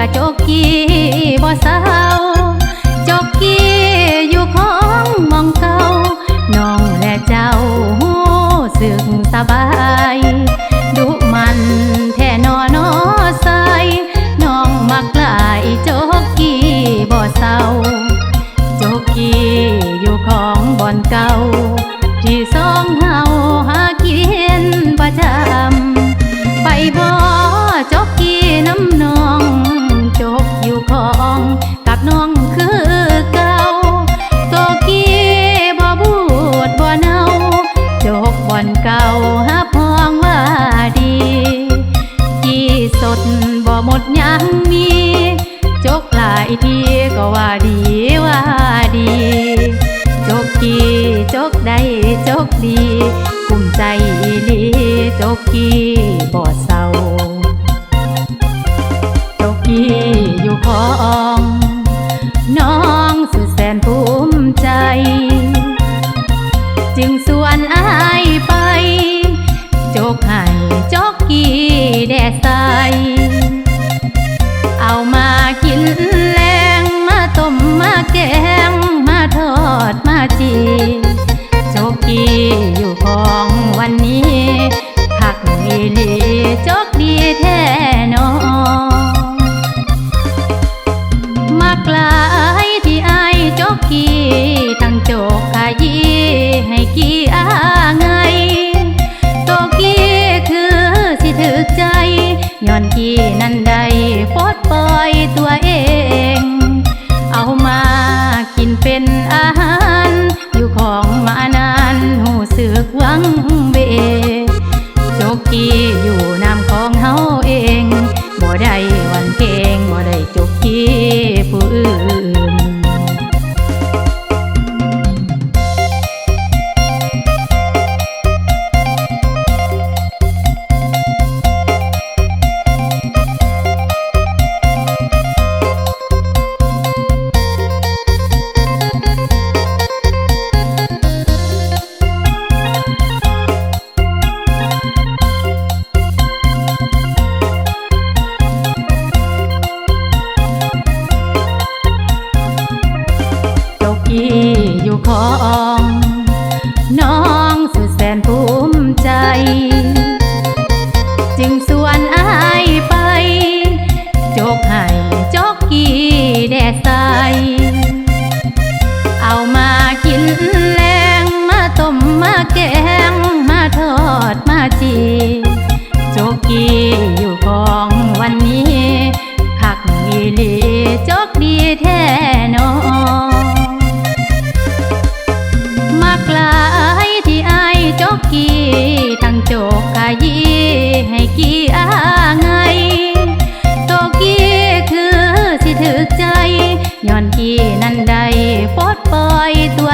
กระจกกี้บ่สา กหลายทีก็ว่าดีว่าดี จกกีจกได้จกดีภูมิใจอีหลีจกกี้บ่เศร้าจกกีอยู่ของน้องสุดแสนภูมิใจ จึงส่วนอายไป จกให้จกกีแด่ใส ย้อนกี้นั้นได้ปลดปล่อยตัวเอง เอามากินเป็นอาหาร อยู่ของมานานหูเสึกวังเบจกกี้อยู่นามของเฮาเองบ่ได้วันเกงบ่ได้จกกี้ผู้อื่น ของ น้องสุดแสนภูมิใจ ทั้งโจกกะยีให้กี้อาไงโตกี้คือสิถึกใจย้อนกี่นั่นใดปลดปล่อยตัว